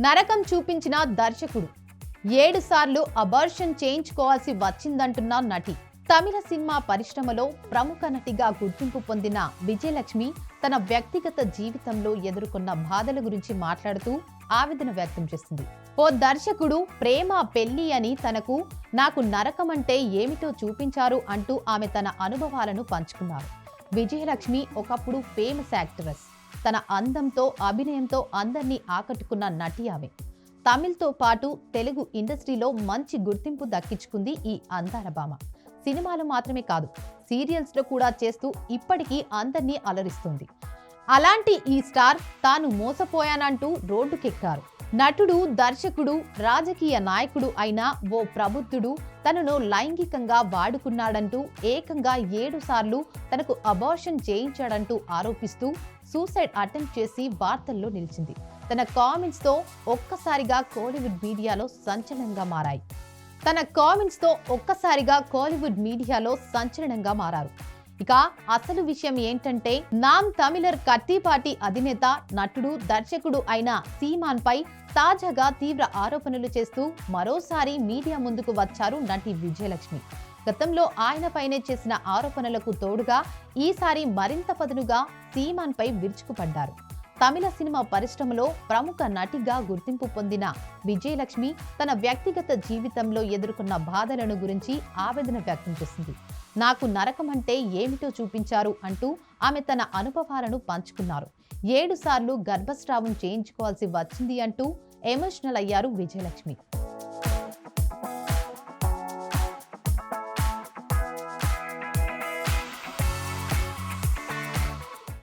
నరకం చూపించిన దర్శకుడు. ఏడు సార్లు అబార్షన్ చేయించుకోవాల్సి వచ్చిందంటున్న నటి. తమిళ సినిమా పరిశ్రమలో ప్రముఖ నటిగా గుర్తింపు పొందిన విజయలక్ష్మి తన వ్యక్తిగత జీవితంలో ఎదుర్కొన్న బాధల గురించి మాట్లాడుతూ ఆవేదన వ్యక్తం చేసింది ఓ దర్శకుడు ప్రేమ పెళ్ళి అని తనకు నాకు నరకం అంటే ఏమిటో చూపించారు అంటూ ఆమె తన అనుభవాలను పంచుకున్నారు. విజయలక్ష్మి ఒకప్పుడు ఫేమస్ యాక్ట్రెస్ తన అందంతో అభినయంతో అందరినీ ఆకట్టుకున్న నటి ఆమె. తమిళ్తో పాటు తెలుగు ఇండస్ట్రీలో మంచి గుర్తింపు దక్కించుకుంది ఈ అందాల భామ. సినిమాలు మాత్రమే కాదు సీరియల్స్లో కూడా చేస్తూ ఇప్పటికీ అందరినీ అలరిస్తుంది. అలాంటి ఈ స్టార్ తాను మోసపోయానంటూ రోడ్డుకెక్కారు. నటుడు దర్శకుడు రాజకీయ నాయకుడు అయిన ఓ ప్రబుద్ధుడు తనను లైంగికంగా వాడుకున్నాడంటూ ఏకంగా ఏడు సార్లు తనకు అబార్షన్ చేయించాడంటూ ఆరోపిస్తూ సూసైడ్ అటెంప్ట్ చేసి వార్తల్లో నిలిచింది. తన కామెంట్స్తో ఒక్కసారిగా కోలీవుడ్ మీడియాలో సంచలనంగా మారాయి. తన కామెంట్స్తో ఒక్కసారిగా కోలీవుడ్ మీడియాలో సంచలనంగా మారారు. ఇక అసలు విషయం ఏంటంటే నామ్ తమిళర్ కత్తిపాటి అధినేత నటుడు దర్శకుడు అయిన సీమాన్ పై తాజాగా తీవ్ర ఆరోపణలు చేస్తూ మరోసారి మీడియా ముందుకు వచ్చారు నటి విజయలక్ష్మి. గతంలో ఆయన పైనే చేసిన ఆరోపణలకు తోడుగా ఈసారి మరింత పదునుగా సీమాన్ పై విరుచుకుపడ్డారు. తమిళ సినిమా పరిశ్రమలో ప్రముఖ నటిగా గుర్తింపు పొందిన విజయలక్ష్మి తన వ్యక్తిగత జీవితంలో ఎదుర్కొన్న బాధలను గురించి ఆవేదన వ్యక్తం చేసింది. నాకు నరకం అంటే ఏమిటో చూపించారు అంటూ ఆమె తన అనుభవాలను పంచుకున్నారు. ఏడు సార్లు గర్భస్రావం చేయించుకోవాల్సి వచ్చింది అంటూ ఎమోషనల్ అయ్యారు విజయలక్ష్మి.